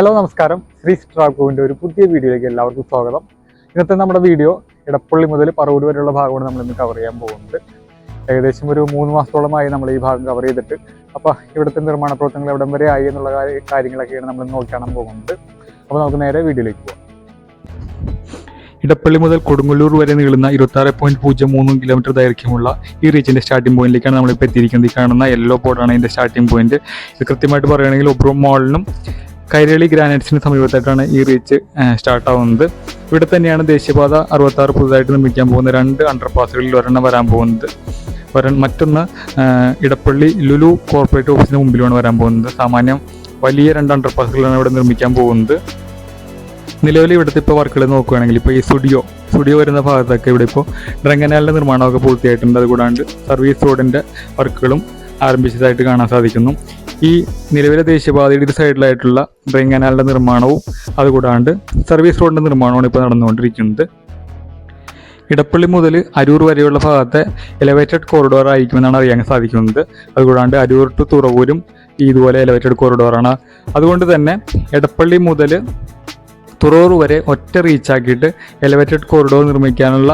Hello നമസ്കാരം. ശ്രീ സ്ട്രാക്കോവിന്റെ ഒരു പുതിയ വീഡിയോയിലേക്ക് എല്ലാവർക്കും സ്വാഗതം. ഇന്നത്തെ നമ്മുടെ വീഡിയോ ഇടപ്പള്ളി മുതൽ പറവൂർ വരെയുള്ള ഭാഗമാണ് നമ്മൾ ഇന്ന് കവർ ചെയ്യാൻ പോകുന്നത്. ഏകദേശം ഒരു മൂന്ന് മാസത്തോളമായി നമ്മൾ ഈ ഭാഗം കവർ ചെയ്തിട്ട് അപ്പോൾ ഇവിടുത്തെ നിർമ്മാണ പ്രവർത്തനങ്ങൾ എവിടം വരെ ആയി എന്നുള്ള കാര്യ- കാര്യങ്ങളൊക്കെയാണ് നമ്മൾ നോക്കി കാണാൻ പോകുന്നത്. അപ്പോൾ നമുക്ക് നേരെ വീഡിയോയിലേക്ക് പോകാം ഇടപ്പള്ളി മുതൽ കൊടുങ്ങല്ലൂർ വരെ നീളുന്ന ഇരുപത്താറ് പോയിന്റ് പൂജ്യം മൂന്ന് കിലോമീറ്റർ ദൈർഘ്യമുള്ള ഈ റീച്ചിന്റെ സ്റ്റാർട്ടിംഗ് പോയിന്റിലേക്കാണ് നമ്മളിപ്പോൾ എത്തിയിരിക്കുന്നത്. ഈ കാണുന്ന യെല്ലോ ബോർഡാണ് ഇതിന്റെ സ്റ്റാർട്ടിംഗ് പോയിന്റ് ഇത് കൃത്യമായിട്ട് പറയുകയാണെങ്കിൽ ഒബ്രോ മോളിനും കൈരളി ഗ്രാനൈറ്റ്സിന് സമീപത്തായിട്ടാണ് ഈ റീച്ച് സ്റ്റാർട്ട് ആവുന്നത്. ഇവിടെ തന്നെയാണ് ദേശീയപാത അറുപത്താറ് പുതുതായിട്ട് നിർമ്മിക്കാൻ പോകുന്ന രണ്ട് അണ്ടർപാസുകളിൽ ഒരെണ്ണം വരാൻ പോകുന്നത്. ഒരെ മറ്റൊന്ന് ഇടപ്പള്ളി ലുലു കോർപ്പറേറ്റ് ഓഫീസിന് മുമ്പിലുമാണ് വരാൻ പോകുന്നത്. സാമാന്യം വലിയ രണ്ട് അണ്ടർപാസുകളാണ് ഇവിടെ നിർമ്മിക്കാൻ പോകുന്നത്. നിലവിൽ ഇവിടുത്തെ ഇപ്പോൾ വർക്കുകൾ നോക്കുകയാണെങ്കിൽ ഇപ്പോൾ ഈ സ്റ്റുഡിയോ സ്റ്റുഡിയോ വരുന്ന ഭാഗത്തൊക്കെ ഇവിടെ ഇപ്പോൾ ഡ്രങ്കനാലിന്റെ നിർമ്മാണമൊക്കെ പൂർത്തിയായിട്ടുണ്ട്. അതുകൂടാണ്ട് സർവീസ് റോഡിന്റെ വർക്കുകളും ആരംഭിച്ചതായിട്ട് കാണാൻ സാധിക്കുന്നു. ഈ നിലവിലെ ദേശീയപാതയുടെ ഇരു സൈഡിലായിട്ടുള്ള ഡ്രങ്കനാലിന്റെ നിർമ്മാണവും അതുകൂടാണ്ട് സർവീസ് റോഡിന്റെ നിർമ്മാണവും ഇപ്പോൾ നടന്നുകൊണ്ടിരിക്കുന്നത്. ഇടപ്പള്ളി മുതൽ അരൂർ വരെയുള്ള ഭാഗത്തെ എലവേറ്റഡ് കോറിഡോർ ആയിരിക്കുമെന്നാണ് അറിയാൻ സാധിക്കുന്നത്. അതുകൂടാണ്ട് അരൂർ ടു തുറവൂരും ഇതുപോലെ എലവേറ്റഡ് കോറിഡോറാണ് അതുകൊണ്ട് തന്നെ ഇടപ്പള്ളി മുതൽ തുറവൂർ വരെ ഒറ്റ റീച്ചാക്കിയിട്ട് എലവേറ്റഡ് കോറിഡോർ നിർമ്മിക്കാനുള്ള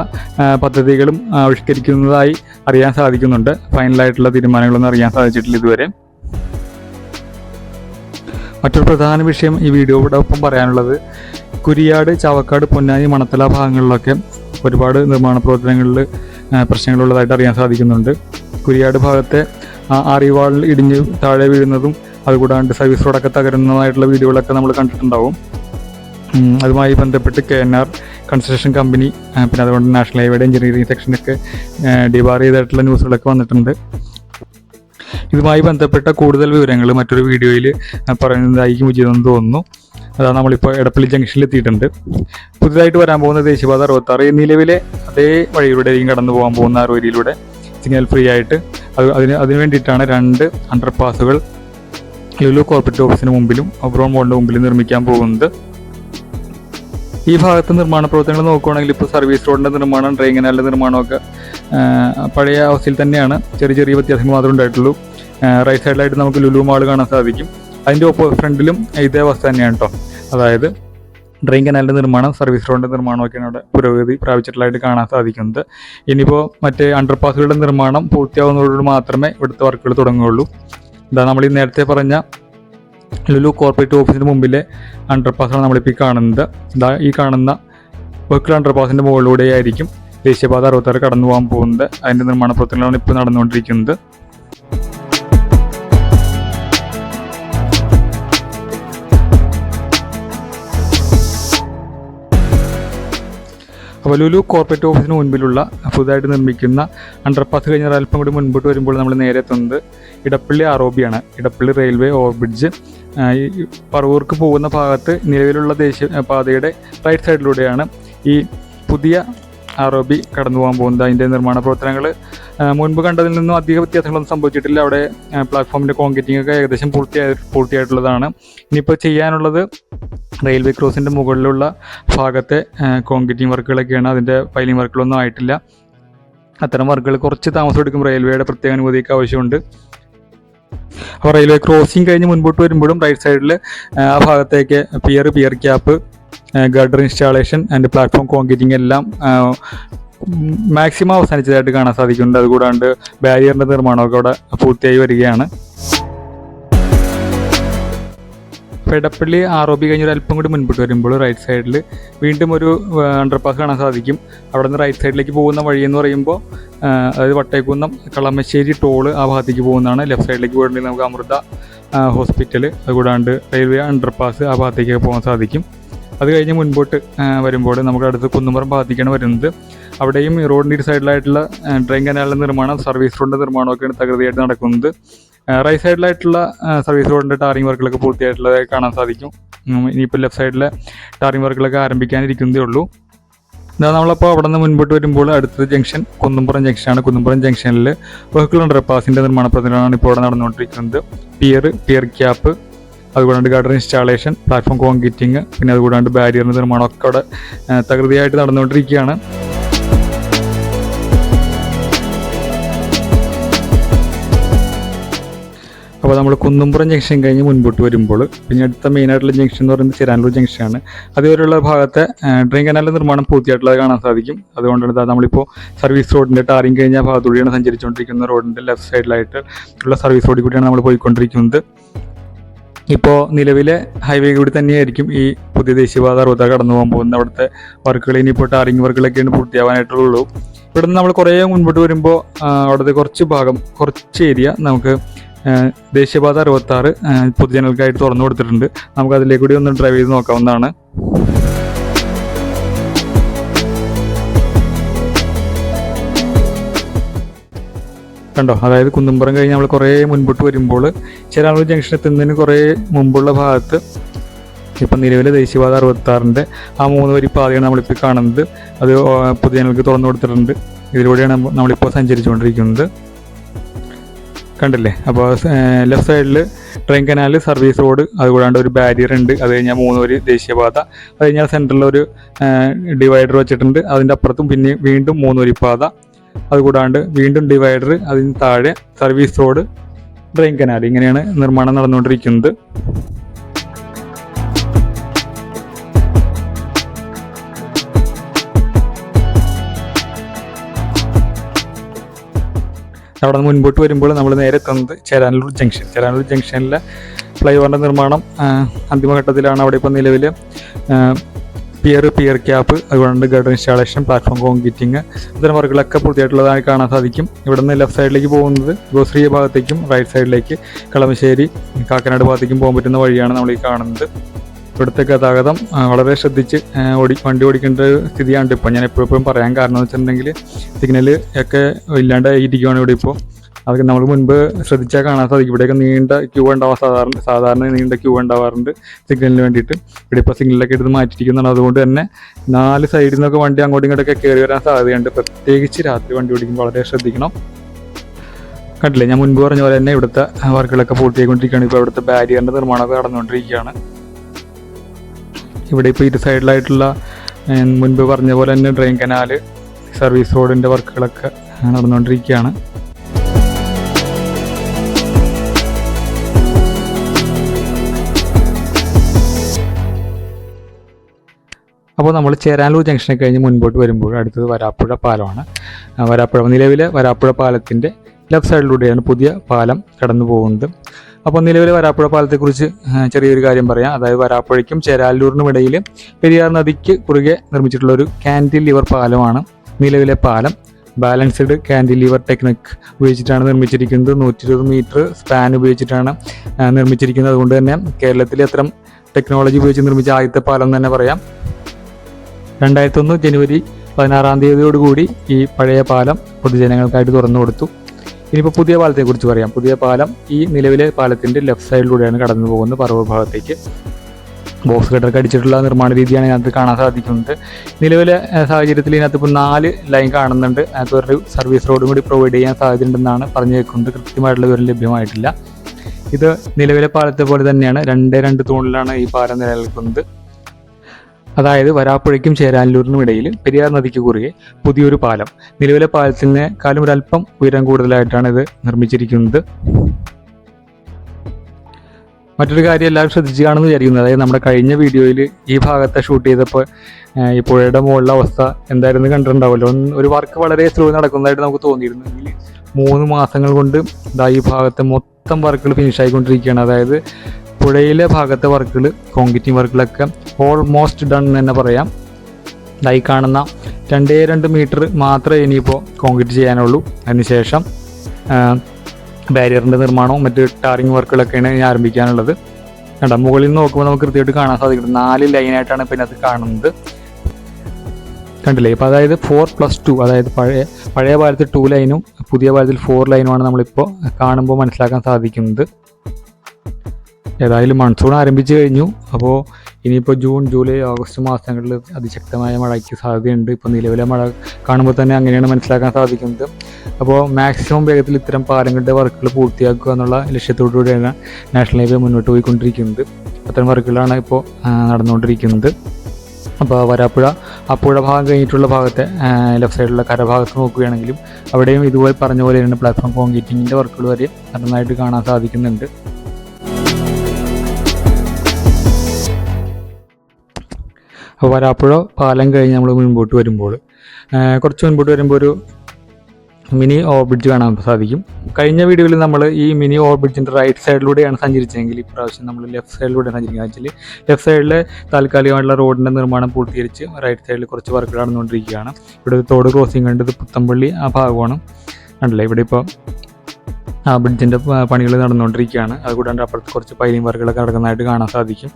പദ്ധതികളും ആവിഷ്കരിക്കുന്നതായി അറിയാൻ സാധിക്കുന്നുണ്ട്. ഫൈനലായിട്ടുള്ള തീരുമാനങ്ങളൊന്നും അറിയാൻ സാധിച്ചിട്ടില്ല ഇതുവരെ. മറ്റൊരു പ്രധാന വിഷയം ഈ വീഡിയോയുടെ ഒപ്പം പറയാനുള്ളത് കുരിയാട് ചാവക്കാട് പൊന്നാനി മണത്തല ഭാഗങ്ങളിലൊക്കെ ഒരുപാട് നിർമ്മാണ പ്രവർത്തനങ്ങളിൽ പ്രശ്നങ്ങളുള്ളതായിട്ട് അറിയാൻ സാധിക്കുന്നുണ്ട്. കുരിയാട് ഭാഗത്തെ ആ ആറിവാളിൽ ഇടിഞ്ഞ് താഴെ വീഴുന്നതും അതുകൂടാണ്ട് സർവീസ് റോഡൊക്കെ തകരുന്നതായിട്ടുള്ള വീഡിയോകളൊക്കെ നമ്മൾ കണ്ടിട്ടുണ്ടാവും. അതുമായി ബന്ധപ്പെട്ട് K N R construction company പിന്നെ അതുകൊണ്ട് നാഷണൽ ഹൈവേയുടെ എഞ്ചിനീയറിംഗ് സെക്ഷനൊക്കെ ഡിവാർ ചെയ്തിട്ടുള്ള ന്യൂസുകളൊക്കെ വന്നിട്ടുണ്ട്. ഇതുമായി ബന്ധപ്പെട്ട കൂടുതൽ വിവരങ്ങൾ മറ്റൊരു വീഡിയോയിൽ പറയുന്നതായിരിക്കും ഉചിതമെന്ന് തോന്നുന്നു. അതാ നമ്മളിപ്പോൾ എടപ്പള്ളി ജംഗ്ഷനിൽ എത്തിയിട്ടുണ്ട്. പുതുതായിട്ട് വരാൻ പോകുന്ന ദേശീയപാത അറുപത്താറ് നിലവിലെ അതേ വഴിയിലൂടെ വഴിയിലൂടെയും കടന്നു പോകാൻ പോകുന്ന ആ വഴിയിലൂടെ. സിഗ്നൽ ഫ്രീ ആയിട്ട് അത് അതിന് അതിന് വേണ്ടിയിട്ടാണ് രണ്ട് അണ്ടർ പാസുകൾ ലുലു കോർപ്പറേറ്റ് ഓഫീസിന് മുമ്പിലും അബ്രോൺ മോളിന്റെ മുമ്പിലും നിർമ്മിക്കാൻ പോകുന്നത്. ഈ ഭാഗത്ത് നിർമ്മാണ പ്രവർത്തനങ്ങൾ നോക്കുകയാണെങ്കിൽ ഇപ്പോൾ സർവീസ് റോഡിന്റെ നിർമ്മാണം ട്രെയിൻ കനാലിന്റെ നിർമ്മാണമൊക്കെ പഴയ അവസ്ഥയിൽ തന്നെയാണ്. ചെറിയ ചെറിയ വ്യത്യാസങ്ങൾ മാത്രമേ ഉണ്ടായിട്ടുള്ളൂ. റൈറ്റ് സൈഡിലായിട്ട് നമുക്ക് ലുലു മാൾ കാണാൻ സാധിക്കും. അതിന്റെ ഒപ്പോ ഫ്രണ്ടിലും ഇതേ അവസ്ഥ തന്നെയാണ് കേട്ടോ അതായത് ഡ്രെയിൻ കനാലിന്റെ നിർമ്മാണം സർവീസ് റോഡിന്റെ നിർമ്മാണമൊക്കെയാണ് അവിടെ പുരോഗതി പ്രാപിച്ചിട്ടുള്ളതായിട്ട് കാണാൻ സാധിക്കുന്നത്. ഇനിയിപ്പോൾ മറ്റേ അണ്ടർപാസുകളുടെ നിർമ്മാണം പൂർത്തിയാവുന്നതോടുകൂടി മാത്രമേ ഇവിടുത്തെ വർക്കുകൾ തുടങ്ങുകയുള്ളൂ. ഇതാ നമ്മൾ ഈ നേരത്തെ പറഞ്ഞ ലുലു കോർപ്പറേറ്റ് ഓഫീസിന് മുമ്പിലെ അണ്ടർപാസാണ് നമ്മളിപ്പോൾ ഈ കാണുന്നത്. ഇതാ ഈ കാണുന്ന വെക്കിൾ അണ്ടർപാസിന്റെ മുകളിലൂടെ ആയിരിക്കും ദേശീയപാത അറുപത്താറ് കടന്നു പോകാൻ പോകുന്നത്. അതിന്റെ നിർമ്മാണ പ്രവർത്തനങ്ങളാണ് ഇപ്പോൾ നടന്നുകൊണ്ടിരിക്കുന്നത്. അപ്പോൾ ലുലു കോർപ്പറേറ്റ് ഓഫീസിന് മുൻപിലുള്ള പുതുതായിട്ട് നിർമ്മിക്കുന്ന അണ്ടർപാസ് കഴിഞ്ഞാൽ അല്പം കൂടി മുൻപോട്ട് വരുമ്പോൾ നമ്മൾ നേരെ എത്തുന്നത് ഇടപ്പള്ളി ആറോബിയാണ് ഇടപ്പള്ളി റെയിൽവേ ഓവർബ്രിഡ്ജ് ബ്രിഡ്ജ് ഈ പറവൂർക്ക് പോകുന്ന ഭാഗത്ത് നിലവിലുള്ള ദേശീയ പാതയുടെ റൈറ്റ് സൈഡിലൂടെയാണ് ഈ പുതിയ ആർ ഒ ബി കടന്നു പോകാൻ പോകുന്നത്. അതിന്റെ നിർമ്മാണ പ്രവർത്തനങ്ങൾ മുൻപ് കണ്ടതിൽ നിന്നും അധിക വ്യത്യാസങ്ങളൊന്നും സംഭവിച്ചിട്ടില്ല. അവിടെ പ്ലാറ്റ്ഫോമിന്റെ കോൺക്രീറ്റിംഗ് ഒക്കെ ഏകദേശം പൂർത്തിയായി പൂർത്തിയായിട്ടുള്ളതാണ്. ഇനിയിപ്പോൾ ചെയ്യാനുള്ളത് റെയിൽവേ ക്രോസിന്റെ മുകളിലുള്ള ഭാഗത്തെ കോൺക്രീറ്റിംഗ് വർക്കുകളൊക്കെയാണ്. അതിന്റെ ഫൈലിംഗ് വർക്കുകളൊന്നും ആയിട്ടില്ല. അത്തരം വർക്കുകൾ കുറച്ച് താമസം എടുക്കും. റെയിൽവേയുടെ പ്രത്യേക അനുമതിക്ക് ആവശ്യമുണ്ട്. അപ്പോൾ റെയിൽവേ ക്രോസിംഗ് കഴിഞ്ഞ് മുൻപോട്ട് വരുമ്പോഴും റൈറ്റ് സൈഡിൽ ആ ഭാഗത്തേക്ക് pier pier cap girder installation and platform concreting എല്ലാം മാക്സിമം അവസാനിച്ചതായിട്ട് കാണാൻ സാധിക്കുന്നുണ്ട്. അതുകൂടാണ്ട് ബാരിയറിന്റെ നിർമ്മാണമൊക്കെ അവിടെ പൂർത്തിയായി വരികയാണ്. പെടപ്പള്ളി ആർ ഒ ബി കഴിഞ്ഞൊരു അല്പം കൂടി മുൻപോട്ട് വരുമ്പോൾ റൈറ്റ് സൈഡിൽ വീണ്ടും ഒരു അണ്ടർപാസ് കാണാൻ സാധിക്കും. അവിടെ നിന്ന് റൈറ്റ് സൈഡിലേക്ക് പോകുന്ന വഴി എന്ന് പറയുമ്പോൾ അതായത് വട്ടേക്കുന്നം കളമശ്ശേരി ടോൾ ആ ഭാഗത്തേക്ക് പോകുന്നതാണ്. ലെഫ്റ്റ് സൈഡിലേക്ക് പോയിട്ടുണ്ടെങ്കിൽ നമുക്ക് അമൃത ഹോസ്പിറ്റൽ അതുകൂടാണ്ട് റെയിൽവേ അണ്ടർപാസ് ആ ഭാഗത്തേക്ക് പോകാൻ സാധിക്കും. അത് കഴിഞ്ഞ് മുൻപോട്ട് വരുമ്പോൾ നമുക്ക് അടുത്ത് കുന്നുമറം ഭാഗത്തേക്കാണ് വരുന്നത്. അവിടെയും റോഡിന്റെ സൈഡിലായിട്ടുള്ള ഡ്രെയിൻ കനാലിന്റെ നിർമ്മാണം സർവീസ് റോഡിന്റെ നിർമ്മാണമൊക്കെയാണ് തകൃതിയായിട്ട് നടക്കുന്നത്. റൈറ്റ് സൈഡിലായിട്ടുള്ള സർവീസ് റോഡിന്റെ ടാറിംഗ് വർക്കുകളൊക്കെ പൂർത്തിയായിട്ടുള്ളത് കാണാൻ സാധിക്കും. ഇനിയിപ്പോൾ ലെഫ്റ്റ് സൈഡിലെ ടാറിംഗ് വർക്കുകളൊക്കെ ആരംഭിക്കാനിരിക്കുന്നതേ ഉള്ളൂ. എന്നാൽ നമ്മളപ്പോൾ അവിടെ നിന്ന് മുൻപോട്ട് വരുമ്പോൾ അടുത്തത് ജംഗ്ഷൻ കുന്നുംപുറം ജംഗ്ഷനാണ്. കുന്നുംപുറം ജംഗ്ഷനിൽ വെഹിക്കിൾ അണ്ടർപാസിന്റെ നിർമ്മാണ പ്രവർത്തനമാണ് ഇപ്പോൾ ഇവിടെ നടന്നുകൊണ്ടിരിക്കുന്നത്. പിയർ പിയർ ക്യാപ്പ് അതുകൂടാണ്ട് ഗാർഡൻ ഇൻസ്റ്റാളേഷൻ പ്ലാറ്റ്ഫോം കോൺക്രീറ്റിംഗ് പിന്നെ അതുകൂടാണ്ട് ബാരിയറിന്റെ നിർമ്മാണമൊക്കെ അവിടെ തകൃതിയായിട്ട് നടന്നുകൊണ്ടിരിക്കുകയാണ്. അപ്പോൾ നമ്മൾ കുന്നുംപുറം ജംഗ്ഷൻ കഴിഞ്ഞ് മുൻപോട്ട് വരുമ്പോൾ പിന്നെ അടുത്ത മെയിൻ ആയിട്ടുള്ള ജംഗ്ഷൻ എന്ന് പറയുന്നത് ചിരാനൂർ ജംഗ്ഷനാണ് അതുവരെയുള്ള ഭാഗത്തെ ഡ്രെയിൻ കനാലിന്റെ നിർമ്മാണം പൂർത്തിയായിട്ടുള്ളത് കാണാൻ സാധിക്കും. അതുകൊണ്ടാണ് നമ്മളിപ്പോൾ സർവീസ് റോഡിന്റെ ടാറിങ് കഴിഞ്ഞ ഭാഗത്തൂടെയാണ് സഞ്ചരിച്ചുകൊണ്ടിരിക്കുന്ന റോഡിന്റെ ലെഫ്റ്റ് സൈഡിലായിട്ട് ഉള്ള സർവീസ് റോഡിൽ കൂടിയാണ് നമ്മൾ പോയിക്കൊണ്ടിരിക്കുന്നത്. ഇപ്പോൾ നിലവിലെ ഹൈവേ കൂടി തന്നെയായിരിക്കും ഈ പുതിയ ദേശീയപാത അറുപത് കടന്നു പോകാൻ പോകുന്നത്. അവിടുത്തെ വർക്കുകൾ ഇനിയിപ്പോൾ ടാറിങ് വർക്കുകളൊക്കെയാണ് പൂർത്തിയാവാനായിട്ടുള്ളൂ. ഇവിടെ നമ്മൾ കുറേ മുൻപോട്ട് വരുമ്പോൾ അവിടുത്തെ കുറച്ച് ഭാഗം കുറച്ച് ഏരിയ നമുക്ക് ദേശീയപാത അറുപത്താറ് പൊതുജനങ്ങൾക്കായിട്ട് തുറന്നു കൊടുത്തിട്ടുണ്ട്. നമുക്ക് അതിലേക്കൂടി ഒന്ന് ഡ്രൈവ് ചെയ്ത് നോക്കാവുന്നതാണ്. കണ്ടോ? അതായത് കുന്നുംപുറം കഴിഞ്ഞ് നമ്മൾ കുറേ മുൻപോട്ട് വരുമ്പോൾ ചേരാളൂർ ജംഗ്ഷൻ എത്തുന്നതിന് കുറേ മുമ്പുള്ള ഭാഗത്ത് ഇപ്പം നിലവിലെ ദേശീയപാത അറുപത്താറിന്റെ ആ മൂന്ന് വരി പാതയാണ് നമ്മളിപ്പോൾ കാണുന്നത്. അത് പൊതുജനങ്ങൾക്ക് തുറന്നു കൊടുത്തിട്ടുണ്ട്. ഇതിലൂടെയാണ് നമ്മ- നമ്മളിപ്പോൾ സഞ്ചരിച്ചുകൊണ്ടിരിക്കുന്നത്. കണ്ടില്ലേ? അപ്പോൾ ലെഫ്റ്റ് സൈഡിൽ ട്രെയിൻ കനാൽ സർവീസ് റോഡ് അതുകൂടാണ്ട് ഒരു ബാരിയർ ഉണ്ട്. അത് കഴിഞ്ഞാൽ മൂന്ന് വരി ദേശീയപാത. അത് കഴിഞ്ഞാൽ സെന്ററിൽ ഒരു ഡിവൈഡർ വെച്ചിട്ടുണ്ട്. അതിന്റെ അപ്പുറത്തും പിന്നെ വീണ്ടും മൂന്ന് വരി പാത. അതുകൂടാണ്ട് വീണ്ടും ഡിവൈഡർ അതിന് താഴെ സർവീസ് റോഡ് ഡ്രെയിൻ കനാൽ ഇങ്ങനെയാണ് നിർമ്മാണം നടന്നുകൊണ്ടിരിക്കുന്നത്. അവിടെ നിന്ന് മുൻപോട്ട് വരുമ്പോൾ നമ്മൾ നേരെ എത്തുന്നത് ചേരാനല്ലൂർ ജംഗ്ഷൻ ചേരാനല്ലൂർ ജംഗ്ഷനിലെ ഫ്ലൈ ഓവറിന്റെ നിർമ്മാണം അന്തിമഘട്ടത്തിലാണ് അവിടെ ഇപ്പോൾ നിലവിൽ പിയർ പിയർ ക്യാപ്പ് അതുകൊണ്ട് ഗഡർ ഇൻസ്റ്റാളേഷൻ പ്ലാറ്റ്ഫോം കോൺക്രീറ്റിംഗ് ഇത്തരം വർക്കുകളൊക്കെ പൂർത്തിയായിട്ടുള്ളതായി കാണാൻ സാധിക്കും. ഇവിടെ നിന്ന് ലെഫ്റ്റ് സൈഡിലേക്ക് പോകുന്നത് ഗോശ്രീയ ഭാഗത്തേക്കും റൈറ്റ് സൈഡിലേക്ക് കളമശ്ശേരി കാക്കനാട് ഭാഗത്തേക്കും പോകാൻ പറ്റുന്ന വഴിയാണ് നമ്മൾ ഈ കാണുന്നത്. ഇവിടുത്തെ ഗതാഗതം വളരെ ശ്രദ്ധിച്ച് ഓടി വണ്ടി ഓടിക്കേണ്ട സ്ഥിതിയാണ് ഇപ്പോൾ. ഞാൻ എപ്പോഴും പറയാൻ കാരണം എന്ന് വെച്ചിട്ടുണ്ടെങ്കിൽ സിഗ്നൽ ഒക്കെ ഇല്ലാണ്ടായിരിക്കുവാണ് ഇവിടെ ഇപ്പോൾ. അതൊക്കെ നമ്മൾ മുൻപ് ശ്രദ്ധിച്ചാൽ കാണാൻ സാധിക്കും. ഇവിടെയൊക്കെ നീണ്ട ക്യൂ ഉണ്ടാവാൻ സാധാരണ സാധാരണ നീണ്ട ക്യൂ ഉണ്ടാവാറുണ്ട് സിഗ്നലിന് വേണ്ടിയിട്ട്. ഇവിടെ ഇപ്പോൾ സിഗ്നലൊക്കെ എടുത്ത് മാറ്റിയിരിക്കുന്നതാണ്. അതുകൊണ്ട് തന്നെ നാല് സൈഡിൽ നിന്നൊക്കെ വണ്ടി അങ്ങോട്ടും ഇങ്ങോട്ടൊക്കെ കയറി വരാൻ സാധ്യതയുണ്ട്. പ്രത്യേകിച്ച് രാത്രി വണ്ടി ഓടിക്കുമ്പോൾ വളരെ ശ്രദ്ധിക്കണം. കണ്ടില്ലേ? ഞാൻ മുൻപ് പറഞ്ഞ പോലെ തന്നെ ഇവിടുത്തെ വർക്കുകളൊക്കെ പൂർത്തിയായിക്കൊണ്ടിരിക്കുകയാണ്. ഇപ്പോൾ ഇവിടുത്തെ ബാരിയറിന്റെ നിർമ്മാണമൊക്കെ നടന്നുകൊണ്ടിരിക്കുകയാണ്. ഇവിടെ ഇപ്പോൾ ഇരു സൈഡിലായിട്ടുള്ള മുൻപ് പറഞ്ഞ പോലെ തന്നെ ഡ്രെയിൻ കനാല് സർവീസ് റോഡിന്റെ വർക്കുകളൊക്കെ നടന്നുകൊണ്ടിരിക്കുകയാണ്. അപ്പോൾ നമ്മൾ ചേരാനൂർ ജംഗ്ഷനെ കഴിഞ്ഞ് മുൻപോട്ട് വരുമ്പോൾ അടുത്തത് വരാപ്പുഴ പാലമാണ്. വരാപ്പുഴ നിലവിലെ വരാപ്പുഴ പാലത്തിന്റെ ലെഫ്റ്റ് സൈഡിലൂടെയാണ് പുതിയ പാലം കടന്നു പോകുന്നത്. അപ്പോൾ നിലവിലെ വരാപ്പുഴ പാലത്തെക്കുറിച്ച് ചെറിയൊരു കാര്യം പറയാം. അതായത് വരാപ്പുഴയ്ക്കും ചേരാലൂരിനും ഇടയിൽ പെരിയാർ നദിക്ക് കുറുകെ നിർമ്മിച്ചിട്ടുള്ള ഒരു കാന്റിലിവർ പാലമാണ് നിലവിലെ പാലം. ബാലൻസ്ഡ് കാന്റിലിവർ ടെക്നിക് ഉപയോഗിച്ചിട്ടാണ് നിർമ്മിച്ചിരിക്കുന്നത്. നൂറ്റി ഇരുപത് മീറ്റർ സ്പാൻ ഉപയോഗിച്ചിട്ടാണ് നിർമ്മിച്ചിരിക്കുന്നത്. അതുകൊണ്ട് തന്നെ കേരളത്തിലെ അത്തരം ടെക്നോളജി ഉപയോഗിച്ച് നിർമ്മിച്ച ആദ്യത്തെ പാലം തന്നെ പറയാം. രണ്ടായിരത്തി ഒന്ന് ജനുവരി പതിനാറാം തീയതിയോടുകൂടി ഈ പഴയ പാലം പൊതുജനങ്ങൾക്കായിട്ട് തുറന്നു കൊടുത്തു. ഇനിയിപ്പോൾ പുതിയ പാലത്തെക്കുറിച്ച് പറയാം. പുതിയ പാലം ഈ നിലവിലെ പാലത്തിന്റെ ലെഫ്റ്റ് സൈഡിലൂടെയാണ് കടന്നു പോകുന്നത്. പറവൂർ ഭാഗത്തേക്ക് ബോക്സ് കട്ടർക്ക് അടിച്ചിട്ടുള്ള നിർമ്മാണ രീതിയാണ് ഇതിനകത്ത് കാണാൻ സാധിക്കുന്നത്. നിലവിലെ സാഹചര്യത്തിൽ ഇതിനകത്ത് ഇപ്പോൾ നാല് ലൈൻ കാണുന്നുണ്ട്. അതിനകത്ത് ഒരു സർവീസ് റോഡും കൂടി പ്രൊവൈഡ് ചെയ്യാൻ സാധ്യതയുണ്ടെന്നാണ് പറഞ്ഞു വെക്കുന്നത് കൃത്യമായിട്ടുള്ള വിവരം ലഭ്യമായിട്ടില്ല. ഇത് നിലവിലെ പാലത്തെ പോലെ തന്നെയാണ്. രണ്ട് രണ്ട് തൂണിലാണ് ഈ പാലം നിലനിൽക്കുന്നത്. അതായത് വരാപ്പുഴയ്ക്കും ചേരാനല്ലൂരിനും ഇടയിൽ പെരിയാർ നദിക്ക് കുറുകെ പുതിയൊരു പാലം. നിലവിലെ പാലത്തിനേക്കാളും ഒരല്പം ഉയരം കൂടുതലായിട്ടാണ് ഇത് നിർമ്മിച്ചിരിക്കുന്നത്. മറ്റൊരു കാര്യം എല്ലാവരും ശ്രദ്ധിച്ചു കാണുമെന്ന് വിചാരിക്കുന്നത് അതായത് നമ്മുടെ കഴിഞ്ഞ വീഡിയോയിൽ ഈ ഭാഗത്തെ ഷൂട്ട് ചെയ്തപ്പോൾ ഈ പുഴയുടെ മുകളിലെ അവസ്ഥ എന്തായിരുന്നു കണ്ടിട്ടുണ്ടാവുമല്ലോ. ഒരു വർക്ക് വളരെ സ്ലോ നടക്കുന്നതായിട്ട് നമുക്ക് തോന്നിയിരുന്നു. എങ്കിൽ മൂന്ന് മാസങ്ങൾ കൊണ്ട് ഇതാ ഈ ഭാഗത്തെ മൊത്തം വർക്കുകൾ ഫിനിഷ് ആയിക്കൊണ്ടിരിക്കുകയാണ്. അതായത് പുഴയിലെ ഭാഗത്തെ വർക്കുകൾ കോൺക്രീറ്റിംഗ് വർക്കുകളൊക്കെ ഓൾമോസ്റ്റ് ഡൺ എന്ന് തന്നെ പറയാം. ഇതായി കാണുന്ന രണ്ടേ രണ്ട് മീറ്റർ മാത്രമേ ഇനിയിപ്പോൾ കോൺക്രീറ്റ് ചെയ്യാനുള്ളൂ. അതിനുശേഷം ബാരിയറിന്റെ നിർമ്മാണവും മറ്റ് ടാറിങ് വർക്കുകളൊക്കെയാണ് ഇനി ആരംഭിക്കാനുള്ളത്. കണ്ട മുകളിൽ നിന്ന് നോക്കുമ്പോൾ നമുക്ക് കൃത്യമായിട്ട് കാണാൻ സാധിക്കും നാല് ലൈനായിട്ടാണ് ഇപ്പം ഇതിനകത്ത് കാണുന്നത്. കണ്ടില്ലേ? ഇപ്പോൾ അതായത് ഫോർ പ്ലസ് ടു അതായത് പഴയ പഴയ ഭാഗത്ത് ടു ലൈനും പുതിയ പാലത്തിൽ ഫോർ ലൈനുമാണ് നമ്മളിപ്പോൾ കാണുമ്പോൾ മനസ്സിലാക്കാൻ സാധിക്കുന്നത്. ഏതായാലും മൺസൂൺ ആരംഭിച്ചു കഴിഞ്ഞു. അപ്പോൾ ഇനിയിപ്പോൾ ജൂൺ ജൂലൈ ഓഗസ്റ്റ് മാസങ്ങളിൽ അതിശക്തമായ മഴയ്ക്ക് സാധ്യതയുണ്ട്. ഇപ്പോൾ നിലവിലെ മഴ കാണുമ്പോൾ തന്നെ അങ്ങനെയാണ് മനസ്സിലാക്കാൻ സാധിക്കുന്നത്. അപ്പോൾ മാക്സിമം വേഗത്തിൽ ഇത്തരം പാലങ്ങളുടെ വർക്കുകൾ പൂർത്തിയാക്കുക എന്നുള്ള ലക്ഷ്യത്തോടുകൂടിയാണ് നാഷണൽ ഹൈവേ മുന്നോട്ട് പോയിക്കൊണ്ടിരിക്കുന്നത്. അത്തരം വർക്കുകളാണ് ഇപ്പോൾ നടന്നുകൊണ്ടിരിക്കുന്നത്. അപ്പോൾ വരാപ്പുഴ അപ്പുഴ ഭാഗം കഴിഞ്ഞിട്ടുള്ള ഭാഗത്തെ ലെഫ്റ്റ് സൈഡിലുള്ള കരഭാഗത്ത് നോക്കുകയാണെങ്കിലും അവിടെയും ഇതുപോലെ പറഞ്ഞ പോലെ തന്നെ പ്ലാറ്റ്ഫോം കോൺക്രീറ്റിങ്ങിന്റെ വർക്കുകൾ വരെ നന്നായിട്ട് കാണാൻ സാധിക്കുന്നുണ്ട്. അപ്പോൾ വരാപ്പുഴ പാലം കഴിഞ്ഞ് നമ്മൾ മുൻപോട്ട് വരുമ്പോൾ കുറച്ച് മുൻപോട്ട് വരുമ്പോൾ ഒരു മിനി ഓവർ ബ്രിഡ്ജ് കാണാൻ സാധിക്കും. കഴിഞ്ഞ വീഡിയോയിൽ നമ്മൾ ഈ മിനി ഓവർ ബ്രിഡ്ജിന്റെ റൈറ്റ് സൈഡിലൂടെയാണ് സഞ്ചരിച്ചതെങ്കിൽ ഇപ്രാവശ്യം നമ്മൾ ലെഫ്റ്റ് സൈഡിലൂടെയാണ് സഞ്ചരിക്കുന്നത് വെച്ചാൽ ലെഫ്റ്റ് സൈഡിൽ താൽക്കാലികമായിട്ടുള്ള റോഡിന്റെ നിർമ്മാണം പൂർത്തീകരിച്ച് റൈറ്റ് സൈഡിൽ കുറച്ച് വർക്കുകൾ നടന്നുകൊണ്ടിരിക്കുകയാണ്. ഇവിടെ തോട് ക്രോസിംഗ് ഉണ്ട് ഇത് പുത്തമ്പള്ളി ആ ഭാഗമാണ്. ഉണ്ടല്ലേ ഇവിടെ ഇപ്പോൾ ആ ബ്രിഡ്ജിന്റെ പണികൾ നടന്നുകൊണ്ടിരിക്കുകയാണ്. അതുകൂടാണ്ട് അപ്പുറത്ത് കുറച്ച് പൈലിംഗ് വർക്കുകളൊക്കെ നടക്കുന്നതായിട്ട് കാണാൻ സാധിക്കും.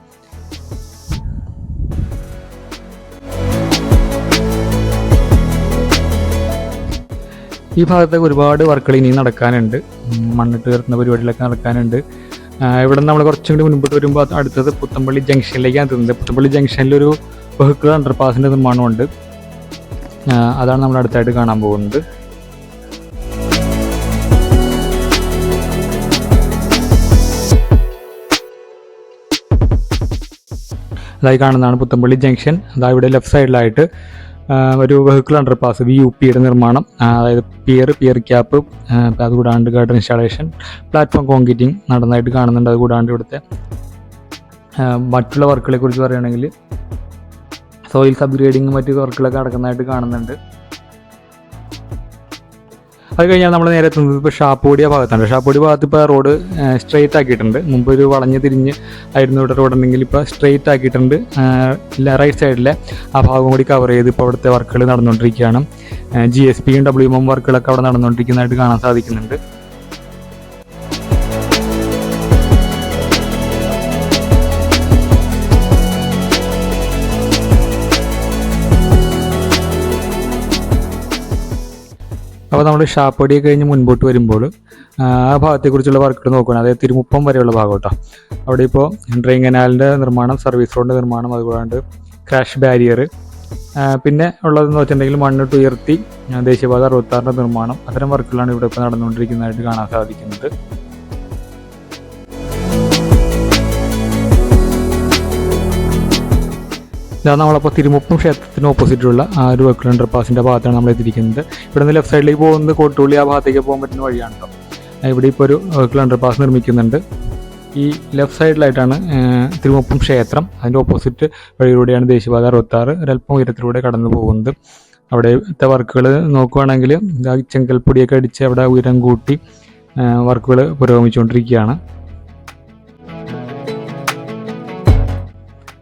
ഈ ഭാഗത്തൊക്കെ ഒരുപാട് വർക്കുകൾ ഇനി നടക്കാനുണ്ട്. മണ്ണിട്ട് ഉയർത്തുന്ന പരിപാടികളൊക്കെ നടക്കാനുണ്ട്. ഇവിടെ നമ്മൾ കുറച്ചും കൂടി മുൻപോട്ട് വരുമ്പോൾ അടുത്തത് പുത്തമ്പള്ളി ജംഗ്ഷനിലേക്കാണ് എത്തുന്നത്. പുത്തമ്പള്ളി ജംഗ്ഷനിലൊരു വെഹിക്കിൾ അണ്ടർപാസിന്റെ നിർമ്മാണമുണ്ട്. അതാണ് നമ്മൾ അടുത്തായിട്ട് കാണാൻ പോകുന്നത്. അതായി കാണുന്നതാണ് പുത്തമ്പള്ളി ജംഗ്ഷൻ. അതാ ഇവിടെ ലെഫ്റ്റ് സൈഡിലായിട്ട് ഒരു vehicle under pass V U പിയുടെ നിർമ്മാണം. അതായത് പിയർ പിയർ ക്യാപ്പ് അതുകൂടാണ്ട് ഗാർഡൻ ഇൻസ്റ്റാളേഷൻ പ്ലാറ്റ്ഫോം കോൺക്രീറ്റിംഗ് നടന്നതായിട്ട് കാണുന്നുണ്ട്. അതുകൂടാണ്ട് ഇവിടുത്തെ മറ്റുള്ള വർക്കുകളെ കുറിച്ച് പറയുകയാണെങ്കിൽ സോയിൽ സബ്ഗ്രേഡിങ്ങും മറ്റു വർക്കുകളൊക്കെ നടക്കുന്നതായിട്ട് കാണുന്നുണ്ട്. അത് കഴിഞ്ഞാൽ നമ്മൾ നേരെ എത്തുന്നത് ഇപ്പോൾ ഷാപ്പുപൊടിയ ഭാഗത്താണ്. ഷാപ്പുപൊടി ഭാഗത്ത് ഇപ്പോൾ റോഡ് സ്ട്രെയിറ്റ് ആക്കിയിട്ടുണ്ട്. മുമ്പ് ഒരു വളഞ്ഞ് തിരിഞ്ഞ് ആയിരുന്നു ഇവിടെ റോഡ് ഉണ്ടെങ്കിൽ ഇപ്പോൾ സ്ട്രെയിറ്റ് ആക്കിയിട്ടുണ്ട്. റൈറ്റ് സൈഡിലെ ആ ഭാഗം കൂടി കവർ ചെയ്ത് ഇപ്പോൾ അവിടുത്തെ വർക്കുകൾ നടന്നുകൊണ്ടിരിക്കുകയാണ് ജി എസ് പിയും ഡബ്ല്യു എം വർക്കുകളൊക്കെ അവിടെ നടന്നുകൊണ്ടിരിക്കുന്നതായിട്ട് കാണാൻ സാധിക്കുന്നുണ്ട്. അപ്പോൾ നമ്മൾ ഷാപ്പടി കഴിഞ്ഞ് മുൻപോട്ട് വരുമ്പോൾ ആ ഭാഗത്തെക്കുറിച്ചുള്ള വർക്കുകൾ നോക്കുകയാണ് അതായത് തിരുമുപ്പം വരെയുള്ള ഭാഗം കേട്ടോ. അവിടെ ഇപ്പോൾ ഡ്രെയിൻ കനാലിന്റെ നിർമ്മാണം സർവീസ് റോഡിന്റെ നിർമ്മാണം അതുകൂടാണ്ട് ക്രാഷ് ബാരിയർ പിന്നെ ഉള്ളതെന്ന് വെച്ചിട്ടുണ്ടെങ്കിൽ മണ്ണിട്ട് ഉയർത്തി ദേശീയപാത അറുപത്താറിന്റെ നിർമ്മാണം അത്തരം വർക്കുകളാണ് ഇവിടെ ഇപ്പോൾ നടന്നുകൊണ്ടിരിക്കുന്നതായിട്ട് കാണാൻ സാധിക്കുന്നത്. ഇതാ നമ്മളപ്പോൾ തിരുമുപ്പം ക്ഷേത്രത്തിന് ഓപ്പോസിറ്റുള്ള ആ ഒരു വെക്കിൾ അണ്ടർ പാസിന്റെ ഭാഗത്താണ് നമ്മൾ എത്തിയിരിക്കുന്നത്. ഇവിടെ നിന്ന് ലെഫ്റ്റ് സൈഡിലേക്ക് പോകുന്നത് കോട്ടുള്ളി ആ ഭാഗത്തേക്ക് പോകാൻ പറ്റുന്ന വഴിയാണ് കേട്ടോ ഇവിടെ ഇപ്പോൾ ഒരു വെക്കിൾ അണ്ടർ പാസ് നിർമ്മിക്കുന്നുണ്ട്. ഈ ലെഫ്റ്റ് സൈഡിലായിട്ടാണ് തിരുമുപ്പം ക്ഷേത്രം. അതിന്റെ ഓപ്പോസിറ്റ് വഴിയിലൂടെയാണ് ദേശീയപാത അറുപത്താറ് ഒരല്പം ഉയരത്തിലൂടെ കടന്നു പോകുന്നത്. അവിടുത്തെ വർക്കുകൾ നോക്കുകയാണെങ്കിൽ ചെങ്കൽപ്പൊടിയൊക്കെ അടിച്ച് അവിടെ ഉയരം കൂട്ടി വർക്കുകൾ പുരോഗമിച്ചുകൊണ്ടിരിക്കുകയാണ്.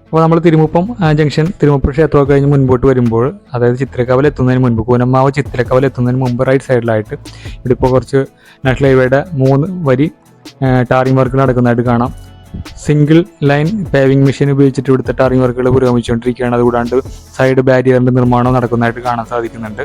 അപ്പോൾ നമ്മൾ തിരുമുപ്പം ജംഗ്ഷൻ തിരുമുപ്പം ക്ഷേത്രമൊക്കെ കഴിഞ്ഞ് മുൻപോട്ട് വരുമ്പോൾ അതായത് ചിത്രക്കവൽ എത്തുന്നതിന് മുൻപ് കൂനമ്മാവ് ചിത്രക്കവൽ എത്തുന്നതിന് മുമ്പ് റൈറ്റ് സൈഡിലായിട്ട് ഇവിടെ ഇപ്പോൾ കുറച്ച് നാഷണൽ ഹൈവേയുടെ മൂന്ന് വരി ടാറിംഗ് വർക്ക് നടക്കുന്നതായിട്ട് കാണാം. സിംഗിൾ ലൈൻ പേവിംഗ് മെഷീൻ ഉപയോഗിച്ചിട്ട് ഇവിടുത്തെ ടാറിംഗ് വർക്കുകൾ പുരോഗമിച്ചുകൊണ്ടിരിക്കുകയാണ്. അതുകൂടാണ്ട് സൈഡ് ബാരിയറിന്റെ നിർമ്മാണം നടക്കുന്നതായിട്ട് കാണാൻ സാധിക്കുന്നുണ്ട്.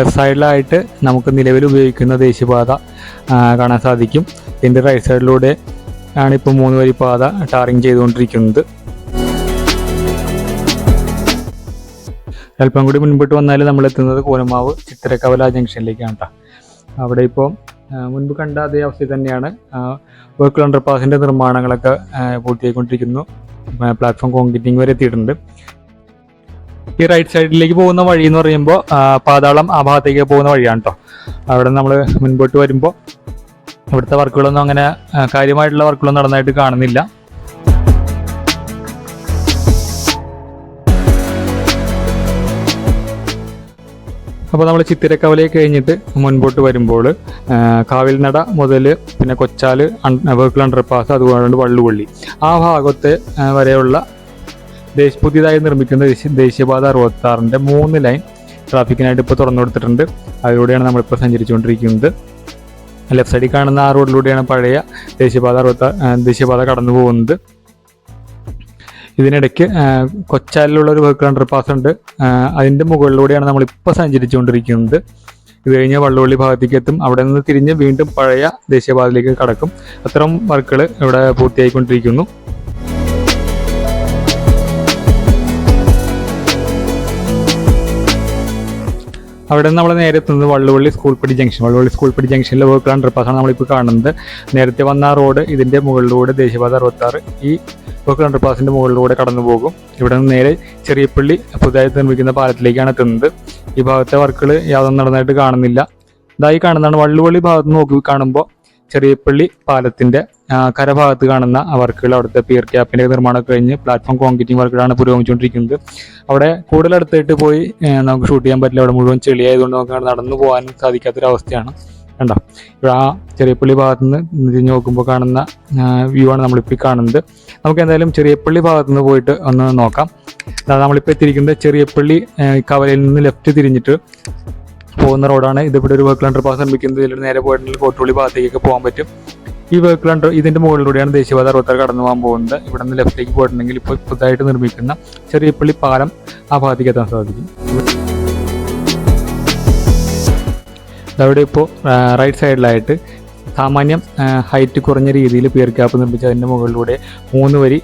ലെഫ്റ്റ് സൈഡിലായിട്ട് നമുക്ക് നിലവിൽ ഉപയോഗിക്കുന്ന ദേശീയപാത കാണാൻ സാധിക്കും. ഇതിന്റെ റൈറ്റ് സൈഡിലൂടെ ആണ് ഇപ്പോൾ മൂന്ന് വരി പാത ടാറിങ് ചെയ്തുകൊണ്ടിരിക്കുന്നത്. അല്പം കൂടി മുൻപോട്ട് വന്നാൽ നമ്മൾ എത്തുന്നത് കോലമാവ് ചിത്രക്കവല ജംഗ്ഷനിലേക്കാണ് കേട്ടോ അവിടെ ഇപ്പോൾ മുൻപ് കണ്ട അതേ അവസ്ഥയിൽ തന്നെയാണ്. വർക്കുകൾ അണ്ടർപാസിന്റെ നിർമ്മാണങ്ങളൊക്കെ പൂർത്തിയായിക്കൊണ്ടിരിക്കുന്നു. പ്ലാറ്റ്ഫോം കോൺക്രീറ്റിംഗ് വരെ എത്തിയിട്ടുണ്ട്. ഈ റൈറ്റ് സൈഡിലേക്ക് പോകുന്ന വഴി എന്ന് പറയുമ്പോൾ പാതാളം ആ ഭാഗത്തേക്ക് പോകുന്ന വഴിയാണ് കേട്ടോ അവിടെ നമ്മൾ മുൻപോട്ട് വരുമ്പോൾ ഇവിടുത്തെ വർക്കുകളൊന്നും അങ്ങനെ കാര്യമായിട്ടുള്ള വർക്കുകളൊന്നും നടന്നതായിട്ട് കാണുന്നില്ല. അപ്പോൾ നമ്മൾ ചിത്തിരക്കവലയെ കഴിഞ്ഞിട്ട് മുൻപോട്ട് വരുമ്പോൾ കാവിൽനട മുതൽ പിന്നെ കൊച്ചാൽ വെഹിക്കിൾ അണ്ടർപാസ് അതുകൊണ്ട് വള്ളുവള്ളി. ആ ഭാഗത്തെ വരെയുള്ള പുതിയതായി നിർമ്മിക്കുന്ന ദേശീയപാത അറുപത്താറിന്റെ മൂന്ന് ലൈൻ ട്രാഫിക്കിനായിട്ട് ഇപ്പോൾ തുറന്നു കൊടുത്തിട്ടുണ്ട്. അതിലൂടെയാണ് നമ്മളിപ്പോൾ സഞ്ചരിച്ചുകൊണ്ടിരിക്കുന്നത്. ലെഫ്റ്റ് സൈഡിൽ കാണുന്ന ആ റോഡിലൂടെയാണ് പഴയ ദേശീയപാത അറുപത്ത ദേശീയപാത കടന്നു പോകുന്നത്. ഇതിനിടയ്ക്ക് കൊച്ചാലിലുള്ള ഒരു വെഹിക്കിൾ അണ്ടർപാസ് ഉണ്ട്. അതിന്റെ മുകളിലൂടെയാണ് നമ്മളിപ്പോൾ സഞ്ചരിച്ചുകൊണ്ടിരിക്കുന്നത്. ഇത് കഴിഞ്ഞ് വള്ളുവള്ളി ഭാഗത്തേക്ക് എത്തും. അവിടെ നിന്ന് തിരിഞ്ഞ് വീണ്ടും പഴയ ദേശീയപാതയിലേക്ക് കടക്കും. അത്തരം വർക്കുകൾ ഇവിടെ പൂർത്തിയായിക്കൊണ്ടിരിക്കുന്നു. അവിടെ നമ്മൾ നേരെ എത്തുന്നത് വള്ളുവള്ളി സ്കൂൾ പടി ജംഗ്ഷൻ. വള്ളുവള്ളി സ്കൂൾ പടി ജംഗ്ഷനിലെ വർക്ക് അണ്ടർപാസാണ് നമ്മളിപ്പോൾ കാണുന്നത് നേരത്തെ വന്ന റോഡ് ഇതിന്റെ മുകളിലൂടെ ദേശീയപാത അറുപത്താറ്. ഈ വർക്ക് അണ്ടർപാസിന്റെ മുകളിലൂടെ കടന്നു പോകും. ഇവിടെ നിന്ന് നേരെ ചെറിയപ്പള്ളി പുതുതായി നിർമ്മിക്കുന്ന പാലത്തിലേക്കാണ് എത്തുന്നത്. ഈ ഭാഗത്തെ വർക്കുകൾ യാതൊന്നും നടന്നതായിട്ട് കാണുന്നില്ല. ഇതായി കാണുന്നതാണ് വള്ളുവള്ളി ഭാഗത്ത് നോക്കി കാണുമ്പോൾ ചെറിയപ്പള്ളി പാലത്തിന്റെ ആ, കരഭാഗത്ത് കാണുന്ന വർക്കുകൾ അവിടുത്തെ പിയർ ക്യാപ്പിന്റെ നിർമ്മാണം കഴിഞ്ഞ് പ്ലാറ്റ്ഫോം കോൺക്രീറ്റിംഗ് വർക്കുകളാണ് പുരോഗമിച്ചുകൊണ്ടിരിക്കുന്നത്. അവിടെ കൂടുതൽ അടുത്തായിട്ട് പോയി നമുക്ക് ഷൂട്ട് ചെയ്യാൻ പറ്റില്ല. അവിടെ മുഴുവൻ ചെളിയായതുകൊണ്ട് നമുക്ക് നടന്നു പോകാൻ സാധിക്കാത്തൊരവസ്ഥയാണ്. കണ്ടോ? ഇവിടെ ആ ചെറിയപ്പള്ളി ഭാഗത്ത് നിന്ന് തിരിഞ്ഞ് നോക്കുമ്പോൾ കാണുന്ന വ്യൂ ആണ് നമ്മളിപ്പോൾ കാണുന്നത്. നമുക്ക് എന്തായാലും ചെറിയപ്പള്ളി ഭാഗത്ത് നിന്ന് പോയിട്ട് ഒന്ന് നോക്കാം. നമ്മളിപ്പോൾ എത്തിയിരിക്കുന്നത് ചെറിയപ്പള്ളി പള്ളി കവലയിൽ നിന്ന് ലെഫ്റ്റ് തിരിഞ്ഞിട്ട് പോകുന്ന റോഡാണ് ഇതിവിടെ ഒരു വർക്ക് അണ്ടർ പാസ് നിർമ്മിക്കുന്നത് ഇതിൽ നേരെ പോയിട്ടുണ്ടെങ്കിൽ കോട്ടുള്ളി ഭാഗത്തേക്കൊക്കെ പോകാൻ പറ്റും. ഈ വെഹിക്കിൾ അണ്ടർ ഇതിന്റെ മുകളിലൂടെയാണ് ദേശീയപാത അറുപത്താറ് കടന്നു പോകാൻ പോകുന്നത്. ഇവിടെ നിന്ന് ലെഫ്റ്റിലേക്ക് പോയിട്ടുണ്ടെങ്കിൽ ഇപ്പോൾ പുതുതായിട്ട് നിർമ്മിക്കുന്ന ചെറിയ പള്ളി പാലം ആ ഭാഗത്തേക്ക് എത്താൻ സാധിക്കും. അവിടെ ഇപ്പോൾ റൈറ്റ് സൈഡിലായിട്ട് സാമാന്യം ഹൈറ്റ് കുറഞ്ഞ രീതിയിൽ പിയർ ക്യാപ്പ് നിർമ്മിച്ച് അതിന്റെ മുകളിലൂടെ മൂന്ന് വരി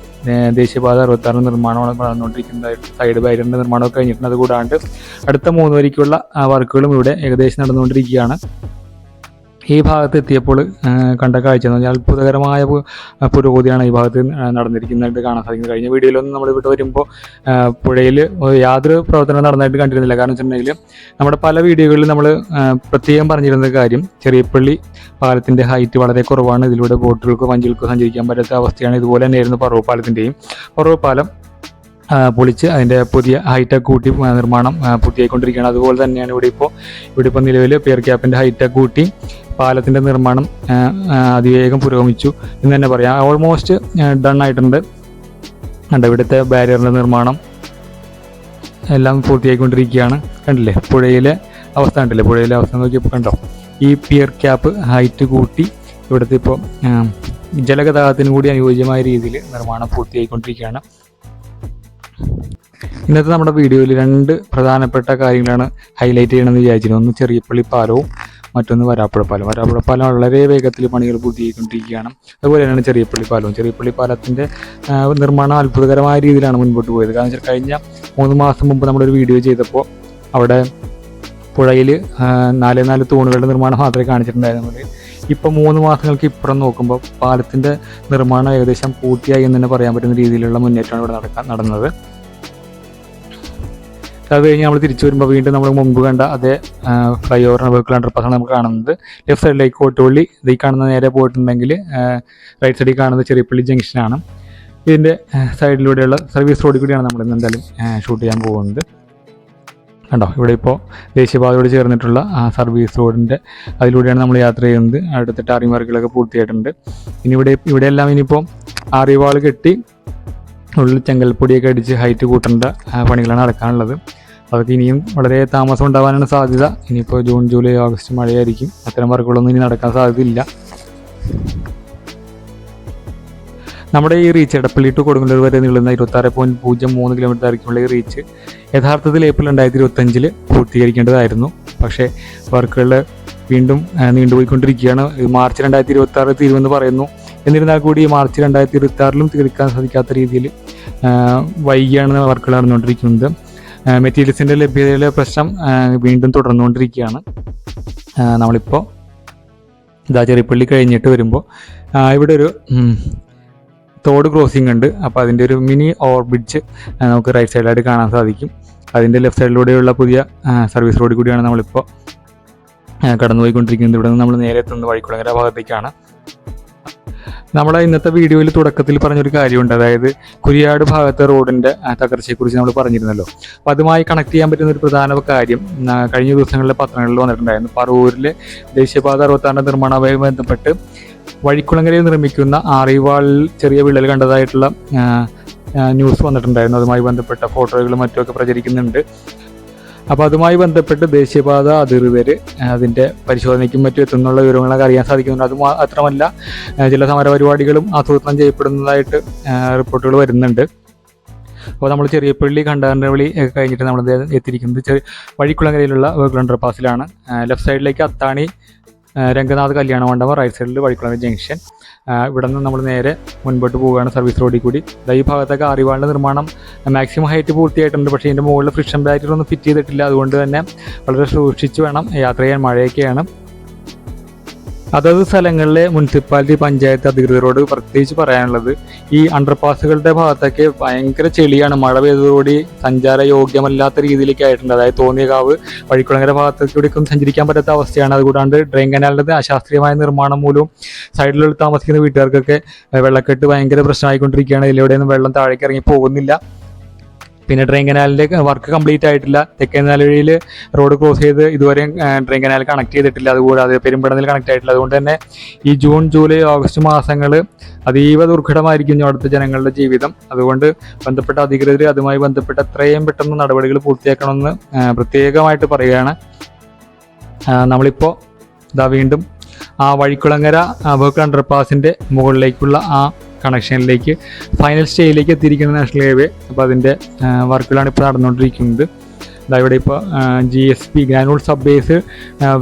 ദേശീയപാത അറുപത്താറ് നിർമ്മാണമാണ് നടന്നുകൊണ്ടിരിക്കുന്നത്. സൈഡ് ബാരിയറിന്റെ നിർമ്മാണമൊക്കെ കഴിഞ്ഞിട്ടുണ്ട്. അതുകൂടാണ്ട് അടുത്ത മൂന്ന് വരിക്കുള്ള വർക്കുകളും ഇവിടെ ഏകദേശം നടന്നുകൊണ്ടിരിക്കുകയാണ്. ഈ ഭാഗത്ത് എത്തിയപ്പോൾ കണ്ട കാഴ്ച എന്ന് പറഞ്ഞാൽ അത്ഭുതകരമായ പുരോഗതിയാണ് ഈ ഭാഗത്ത് നടന്നിരിക്കുന്നതായിട്ട് കാണാൻ സാധിക്കുന്നത്. കഴിഞ്ഞ വീഡിയോയിലൊന്നും നമ്മൾ ഇവിടെ വരുമ്പോൾ പുഴയിൽ യാതൊരു പ്രവർത്തനം നടന്നതായിട്ട് കണ്ടിരുന്നില്ല. കാരണം വെച്ചിട്ടുണ്ടെങ്കിൽ നമ്മുടെ പല വീഡിയോകളിലും നമ്മൾ പ്രത്യേകം പറഞ്ഞിരുന്ന കാര്യം ചെറിയപ്പള്ളി പാലത്തിന്റെ ഹൈറ്റ് വളരെ കുറവാണ്. ഇതിലൂടെ ബോട്ടുകൾക്കോ വഞ്ചികൾക്കോ സഞ്ചരിക്കാൻ പറ്റാത്ത അവസ്ഥയാണ്. ഇതുപോലെ തന്നെയായിരുന്നു പറവൂർ പാലത്തിന്റെയും. പറവൂർ പാലം പൊളിച്ച് അതിന്റെ പുതിയ ഹൈടെക് കൂട്ടി നിർമ്മാണം പൂർത്തിയായിക്കൊണ്ടിരിക്കുകയാണ്. അതുപോലെ തന്നെയാണ് ഇവിടെ ഇപ്പോൾ ഇവിടെ ഇപ്പോൾ നിലവിൽ പിയർ ക്യാപ്പിന്റെ ഹൈടെക് കൂട്ടി പാലത്തിന്റെ നിർമ്മാണം അതിവേഗം പുരോഗമിച്ചു എന്ന് തന്നെ പറയാം. ഓൾമോസ്റ്റ് ഡൺ ആയിട്ടുണ്ട്. കണ്ട ഇവിടുത്തെ ബാരിയറിന്റെ നിർമ്മാണം എല്ലാം പൂർത്തിയായിക്കൊണ്ടിരിക്കുകയാണ്. കണ്ടില്ലേ പുഴയിലെ അവസ്ഥ കണ്ടില്ലേ? പുഴയിലെ അവസ്ഥ നോക്കിയപ്പോൾ കണ്ടോ ഈ പിയർ ക്യാപ്പ് ഹൈറ്റ് കൂട്ടി ഇവിടുത്തെ ഇപ്പോൾ ജലഗതാഗതത്തിന് കൂടി അനുയോജ്യമായ രീതിയിൽ നിർമ്മാണം പൂർത്തിയായിക്കൊണ്ടിരിക്കുകയാണ്. ഇന്നത്തെ നമ്മുടെ വീഡിയോയിൽ രണ്ട് പ്രധാനപ്പെട്ട കാര്യങ്ങളാണ് ഹൈലൈറ്റ് ചെയ്യണമെന്ന് വിചാരിച്ചിരുന്നു. ഒന്ന് ചെറിയപ്പള്ളി പാലവും മറ്റൊന്ന് വരാപ്പുഴ പാലം വരാപ്പുഴ പാലം വളരെ വേഗത്തിൽ പണികൾ പൂർത്തീകരിക്കൊണ്ടിരിക്കുകയാണ് അതുപോലെ തന്നെയാണ് ചെറിയപ്പള്ളി പാലവും ചെറിയപ്പള്ളി പാലത്തിന്റെ നിർമ്മാണം അത്ഭുതകരമായ രീതിയിലാണ് മുൻപോട്ട് പോയത്. കാരണം വെച്ചാൽ കഴിഞ്ഞ മൂന്ന് മാസം മുമ്പ് നമ്മളൊരു വീഡിയോ ചെയ്തപ്പോൾ അവിടെ പുഴയിൽ നാല് നാല് തൂണുകളുടെ നിർമ്മാണം മാത്രമേ കാണിച്ചിട്ടുണ്ടായിരുന്നുള്ളൂ. ഇപ്പം മൂന്ന് മാസങ്ങൾക്ക് ഇപ്പുറം നോക്കുമ്പോൾ പാലത്തിന്റെ നിർമ്മാണം ഏകദേശം പൂർത്തിയായി എന്ന് തന്നെ പറയാൻ പറ്റുന്ന രീതിയിലുള്ള മുന്നേറ്റമാണ് ഇവിടെ നടക്കാൻ നടന്നത്. അത് കഴിഞ്ഞ് നമ്മൾ തിരിച്ചു വരുമ്പോൾ വീണ്ടും നമ്മൾ മുമ്പ് കണ്ട അതേ ഫ്ലൈ ഓവറിന് വെഹിക്കിൾ അണ്ടർപാസാണ് നമുക്ക് കാണുന്നത്. ലെഫ്റ്റ് സൈഡിലേക്ക് കോട്ടുപള്ളി ഈ കാണുന്ന നേരെ പോയിട്ടുണ്ടെങ്കിൽ റൈറ്റ് സൈഡിൽ കാണുന്നത് ചെറിയപ്പള്ളി ജംഗ്ഷനാണ് ഇതിന്റെ സൈഡിലൂടെയുള്ള സർവീസ് റോഡിൽ കൂടിയാണ് നമ്മൾ ഇന്ന് എന്തായാലും ഷൂട്ട് ചെയ്യാൻ പോകുന്നത്. കണ്ടോ? ഇവിടെ ഇപ്പോൾ ദേശീയപാതയോട് ചേർന്നിട്ടുള്ള ആ സർവീസ് റോഡിന്റെ അതിലൂടെയാണ് നമ്മൾ യാത്ര ചെയ്യുന്നത്. അടുത്ത ടാറിംഗ് വർക്കുകളൊക്കെ പൂർത്തിയായിട്ടുണ്ട്. ഇനി ഇവിടെ ഇവിടെയെല്ലാം ഇനിയിപ്പോൾ ആറിവാൾ കെട്ടി ഉള്ളിൽ ചെങ്കൽപ്പൊടിയൊക്കെ അടിച്ച് ഹൈറ്റ് കൂട്ടേണ്ട പണികളാണ് നടക്കാനുള്ളത്. അതൊക്കെ ഇനിയും വളരെ താമസം ഉണ്ടാവാനാണ് സാധ്യത. ഇനിയിപ്പോൾ ജൂൺ ജൂലൈ ഓഗസ്റ്റ് മഴയായിരിക്കും. അത്തരം വർക്കുകളൊന്നും ഇനി നടക്കാൻ സാധ്യതയില്ല. നമ്മുടെ ഈ റീച്ച് എടപ്പള്ളി ടു കൊടുങ്ങല്ലൂർ വരെ നീളുന്ന ഇരുപത്താറ് പോയിന്റ് പൂജ്യം മൂന്ന് കിലോമീറ്റർ ദൈർഘ്യമുള്ള ഈ റീച്ച് യഥാർത്ഥത്തിൽ ഏപ്രിൽ രണ്ടായിരത്തി ഇരുപത്തഞ്ചിൽ പൂർത്തീകരിക്കേണ്ടതായിരുന്നു. പക്ഷേ വർക്കുകൾ വീണ്ടും നീണ്ടുപോയിക്കൊണ്ടിരിക്കുകയാണ്. മാർച്ച് രണ്ടായിരത്തി ഇരുപത്തി ആറ് തീരുമെന്ന് പറയുന്നു. എന്നിരുന്നാൽ കൂടി മാർച്ച് രണ്ടായിരത്തി ഇരുപത്തി ആറിലും തീർക്കാൻ സാധിക്കാത്ത രീതിയിൽ വൈകിയാണ് വർക്കുകൾ നടന്നുകൊണ്ടിരിക്കുന്നത്. മെറ്റീരിയൽസിന്റെ ലഭ്യതയിലെ പ്രശ്നം വീണ്ടും തുടർന്നുകൊണ്ടിരിക്കുകയാണ്. നമ്മളിപ്പോൾ ഇതാ ചെറിയപ്പള്ളി കഴിഞ്ഞിട്ട് വരുമ്പോൾ ഇവിടെ ഒരു തോട് ക്രോസിംഗ് ഉണ്ട്. അപ്പോൾ അതിന്റെ ഒരു മിനി ഓവർ ബ്രിഡ്ജ് നമുക്ക് റൈറ്റ് സൈഡിലായിട്ട് കാണാൻ സാധിക്കും. അതിന്റെ ലെഫ്റ്റ് സൈഡിലൂടെയുള്ള പുതിയ സർവീസ് റോഡിൽ കൂടിയാണ് നമ്മളിപ്പോൾ കടന്നുപോയിക്കൊണ്ടിരിക്കുന്നത്. ഇവിടെ നിന്ന് നമ്മൾ നേരെ എത്തുന്നത് വഴിക്കുളങ്ങര ഭാഗത്തേക്കാണ്. നമ്മളെ ഇന്നത്തെ വീഡിയോയിൽ തുടക്കത്തിൽ പറഞ്ഞൊരു കാര്യമുണ്ട്. അതായത് കുരിയാട് ഭാഗത്തെ റോഡിന്റെ തകർച്ചയെക്കുറിച്ച് നമ്മൾ പറഞ്ഞിരുന്നല്ലോ. അപ്പോൾ അതുമായി കണക്ട് ചെയ്യാൻ പറ്റുന്ന ഒരു പ്രധാന കാര്യം കഴിഞ്ഞ ദിവസങ്ങളിലെ പത്രങ്ങളിൽ വന്നിട്ടുണ്ടായിരുന്നു. പറവൂരിലെ ദേശീയപാത അറുപത്താറിന്റെ നിർമ്മാണവുമായി ബന്ധപ്പെട്ട് വഴിക്കുളങ്ങരയിൽ നിർമ്മിക്കുന്ന ആറിവാളിൽ ചെറിയ വിള്ളൽ കണ്ടതായിട്ടുള്ള ന്യൂസ് വന്നിട്ടുണ്ടായിരുന്നു. അതുമായി ബന്ധപ്പെട്ട ഫോട്ടോകളും മറ്റുമൊക്കെ പ്രചരിക്കുന്നുണ്ട്. അപ്പോൾ അതുമായി ബന്ധപ്പെട്ട് ദേശീയപാത അധികൃതർ അതിന്റെ പരിശോധനയ്ക്കും മറ്റും എത്തുന്നുള്ള വിവരങ്ങളൊക്കെ അറിയാൻ സാധിക്കുന്നുണ്ട് അത് മാത്രമല്ല ചില സമരപരിപാടികളും ആസൂത്രണം ചെയ്യപ്പെടുന്നതായിട്ട് റിപ്പോർട്ടുകൾ വരുന്നുണ്ട്. അപ്പോൾ നമ്മൾ ചെറിയപ്പള്ളി കണ്ടാണ്ടവളി ഒക്കെ കഴിഞ്ഞിട്ട് നമ്മൾ എത്തിയിരിക്കുന്നത് ചെറിയ വഴിക്കുളങ്ങരയിലുള്ള വേഗിൾ പാസിലാണ് ലെഫ്റ്റ് സൈഡിലേക്ക് അത്താണി രംഗനാഥ് കല്യാണ മണ്ഡപം റൈറ്റ് സൈഡിൽ വഴിക്കുളങ്ങര ജംഗ്ഷൻ ഇവിടെ നിന്ന് നമ്മൾ നേരെ മുൻപോട്ട് പോവുകയാണ് സർവീസ് റോഡിൽ കൂടി. ഈ ഭാഗത്തൊക്കെ അറിവാളിന്റെ നിർമ്മാണം മാക്സിമം ഹൈറ്റ് പൂർത്തിയായിട്ടുണ്ട്. പക്ഷേ ഇതിന്റെ മുകളിൽ ഫ്രിക്ഷൻ ബാരിയർ ഒന്നും ഫിറ്റ് ചെയ്തിട്ടില്ല. അതുകൊണ്ട് തന്നെ വളരെ സൂക്ഷിച്ച് വേണം യാത്ര ചെയ്യാൻ. മഴയൊക്കെയാണ്. അതത് സ്ഥലങ്ങളിലെ മുനിസിപ്പാലിറ്റി പഞ്ചായത്ത് അധികൃതരോട് പ്രത്യേകിച്ച് പറയാനുള്ളത് ഈ അണ്ടർപാസുകളുടെ ഭാഗത്തൊക്കെ ഭയങ്കര ചെളിയാണ്. മഴ പെയ്തതോടുകൂടി സഞ്ചാര യോഗ്യമല്ലാത്ത രീതിയിലേക്ക് ആയിട്ടുണ്ട്. അതായത് തോന്നിയകാവ് വഴിക്കുളങ്ങര ഭാഗത്തേക്കൂടിക്കും സഞ്ചരിക്കാൻ പറ്റാത്ത അവസ്ഥയാണ്. അതുകൂടാണ്ട് ഡ്രെയിൻ കനാലിന്റെ അശാസ്ത്രീയമായ നിർമ്മാണം മൂലവും സൈഡിലുള്ള താമസിക്കുന്ന വീട്ടുകാർക്കൊക്കെ വെള്ളക്കെട്ട് ഭയങ്കര പ്രശ്നമായിക്കൊണ്ടിരിക്കുകയാണ്. ഇതിലൂടെയൊന്നും വെള്ളം താഴേക്ക് ഇറങ്ങി പോകുന്നില്ല. പിന്നെ ഡ്രെയിൻ കനാലിന്റെ വർക്ക് കംപ്ലീറ്റ് ആയിട്ടില്ല. തെക്കേ നാലുവഴിയിൽ റോഡ് ക്രോസ് ചെയ്ത് ഇതുവരെ ഡ്രെയിൻ കനാൽ കണക്ട് ചെയ്തിട്ടില്ല. അതുകൂടാതെ പെരുമ്പടനിൽ കണക്ട് ആയിട്ടില്ല. അതുകൊണ്ട് തന്നെ ഈ ജൂൺ ജൂലൈ ഓഗസ്റ്റ് മാസങ്ങൾ അതീവ ദുർഘടമായിരിക്കും അവിടുത്തെ ജനങ്ങളുടെ ജീവിതം. അതുകൊണ്ട് ബന്ധപ്പെട്ട അധികൃതർ അതുമായി ബന്ധപ്പെട്ട എത്രയും പെട്ടെന്ന് നടപടികൾ പൂർത്തിയാക്കണമെന്ന് പ്രത്യേകമായിട്ട് പറയുകയാണ്. നമ്മളിപ്പോൾ ഇതാ വീണ്ടും ആ വഴിക്കുളങ്ങര വർക്ക് അണ്ടർപാസിന്റെ മുകളിലേക്കുള്ള ആ കണക്ഷനിലേക്ക് ഫൈനൽ സ്റ്റേജിലേക്ക് എത്തിയിരിക്കുന്ന നാഷണൽ ഹൈവേ അപ്പോൾ അതിന്റെ വർക്കുകളാണ് ഇപ്പോൾ നടന്നുകൊണ്ടിരിക്കുന്നത്. അതായത് ഇവിടെ ഇപ്പോൾ G S P granule sub base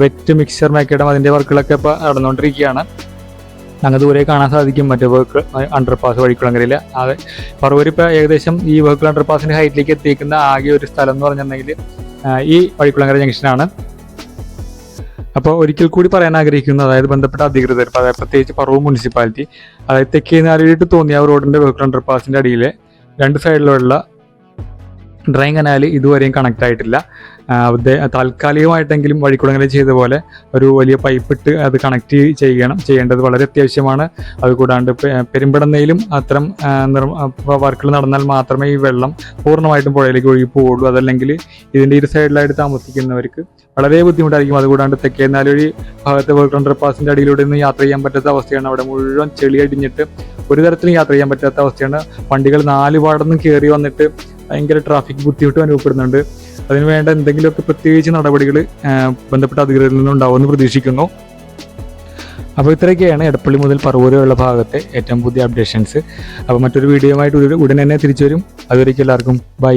wet mixer macadam അതിന്റെ വർക്കുകളൊക്കെ ഇപ്പോൾ നടന്നുകൊണ്ടിരിക്കുകയാണ്. ഞങ്ങൾ ദൂരെ കാണാൻ സാധിക്കും മറ്റേ വർക്ക് അണ്ടർപാസ് വഴിക്കുളങ്ങരയിൽ അത് പറവൂർ ഇപ്പോൾ ഏകദേശം ഈ വർക്ക് അണ്ടർപാസിന്റെ ഹൈറ്റിലേക്ക് എത്തിക്കുന്ന ആകെ ഒരു സ്ഥലം എന്ന് പറഞ്ഞിട്ടുണ്ടെങ്കിൽ ഈ വഴിക്കുളങ്ങര ജംഗ്ഷനാണ് അപ്പോൾ ഒരിക്കൽ കൂടി പറയാൻ ആഗ്രഹിക്കുന്നു അതായത് ബന്ധപ്പെട്ട അധികൃതർ പ്രത്യേകിച്ച് പറവൂർ മുനിസിപ്പാലിറ്റി അതായത് തെക്കേനാലിയിട്ട് തോന്നിയ റോഡിന്റെ റോഡിന്റെ വർക്ക് അടിയിലെ രണ്ട് സൈഡിലുള്ള ഡ്രൈൻ കനാൽ ഇതുവരെയും കണക്ട് ആയിട്ടില്ല. അത് താൽക്കാലികമായിട്ടെങ്കിലും വഴിക്കുടങ്ങനെ ചെയ്ത പോലെ ഒരു വലിയ പൈപ്പ് ഇട്ട് അത് കണക്ട് ചെയ്യണം. ചെയ്യേണ്ടത് വളരെ അത്യാവശ്യമാണ്. അതുകൂടാണ്ട് കൂടാണ്ട് പെരുമ്പടന്നയിലും അത്തരം വർക്കുകൾ നടന്നാൽ മാത്രമേ ഈ വെള്ളം പൂർണമായിട്ടും പുഴയിലേക്ക് ഒഴുകി പോവുള്ളൂ അതല്ലെങ്കിൽ ഇതിന്റെ ഇരു സൈഡിലായിട്ട് താമസിക്കുന്നവർക്ക് വളരെ ബുദ്ധിമുട്ടായിരിക്കും. അതുകൂടാണ്ട് തെക്കേ നാലുവഴി ഭാഗത്തെ വർക്ക് അണ്ടർപാസിന്റെ അടിയിലൂടെ ഒന്നും യാത്ര ചെയ്യാൻ പറ്റാത്ത അവസ്ഥയാണ്. അവിടെ മുഴുവൻ ചെളി അടിഞ്ഞിട്ട് ഒരു തരത്തിലും യാത്ര ചെയ്യാൻ പറ്റാത്ത അവസ്ഥയാണ്. വണ്ടികൾ നാല് പാടൊന്നും കയറി വന്നിട്ട് ഭയങ്കര ട്രാഫിക് ബുദ്ധിമുട്ട് അനുഭവപ്പെടുന്നുണ്ട്. അതിന് വേണ്ട എന്തെങ്കിലുമൊക്കെ പ്രത്യേകിച്ച് നടപടികൾ ബന്ധപ്പെട്ട അധികൃതരിൽ നിന്നുണ്ടാവുമെന്ന് പ്രതീക്ഷിക്കുന്നു. അപ്പോൾ ഇത്രയൊക്കെയാണ് എടപ്പള്ളി മുതൽ പറവൂരെയുള്ള ഭാഗത്തെ ഏറ്റവും പുതിയ അപ്ഡേഷൻസ് അപ്പോൾ മറ്റൊരു വീഡിയോ ആയിട്ട് ഉടൻ തന്നെ തിരിച്ചു വരും. അതുവരേക്കും എല്ലാവർക്കും. ബൈ